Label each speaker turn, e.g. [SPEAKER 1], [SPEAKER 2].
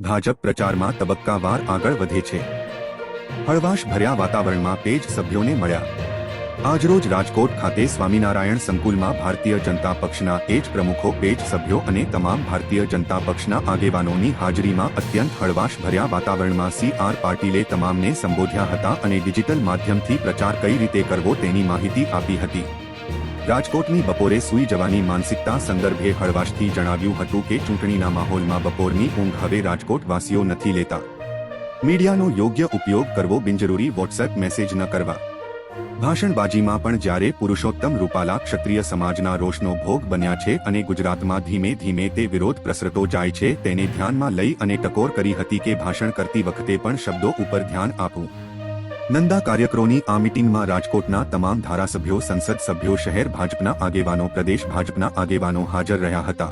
[SPEAKER 1] ભાજપ પ્રચારમાં તબક્કાવાર આગળ વધે છે. હળવાશ ભર્યા વાતાવરણમાં પેજ સભ્યોને મળ્યા. આજરોજ રાજકોટ ખાતે સ્વામિનારાયણ સંકુલમાં ભારતીય જનતા પક્ષના એજ પ્રમુખો, પેજ સભ્યો અને તમામ ભારતીય જનતા પક્ષના આગેવાનોની હાજરીમાં અત્યંત હળવાશ ભર્યા વાતાવરણમાં સી આર પાટીલે તમામને સંબોધ્યા હતા અને ડિજિટલ માધ્યમથી પ્રચાર કઈ રીતે કરવો તેની માહિતી આપી હતી. રાજકોટની બપોરે સૂઈ જવાની માનસિકતા સંદર્ભે હળવાશથી જણાવ્યું હતું કે ચૂંટણીના માહોલમાં બપોરની ઊંઘ હવે રાજકોટવાસીઓ નથી લેતા. મીડિયાનો યોગ્ય ઉપયોગ કરવો બિનજરૂરી વોટ્સએપ મેસેજ ન કરવા. ભાષણબાજીમાં પણ જ્યારે પુરુષોત્તમ રૂપાલા ક્ષત્રિય સમાજના રોષનો ભોગ બન્યા છે અને ગુજરાતમાં ધીમે ધીમે તે વિરોધ પ્રસરતો જાય છે, તેને ધ્યાનમાં લઈ અને ટકોર કરી હતી કે ભાષણ કરતી વખતે પણ શબ્દો ઉપર ધ્યાન આપવું. નંદા કાર્યકરોની આ મિટિંગમાં રાજકોટના તમામ ધારાસભ્યો, સંસદ સભ્યો, શહેર ભાજપના આગેવાનો, પ્રદેશ ભાજપના આગેવાનો હાજર રહ્યા હતા.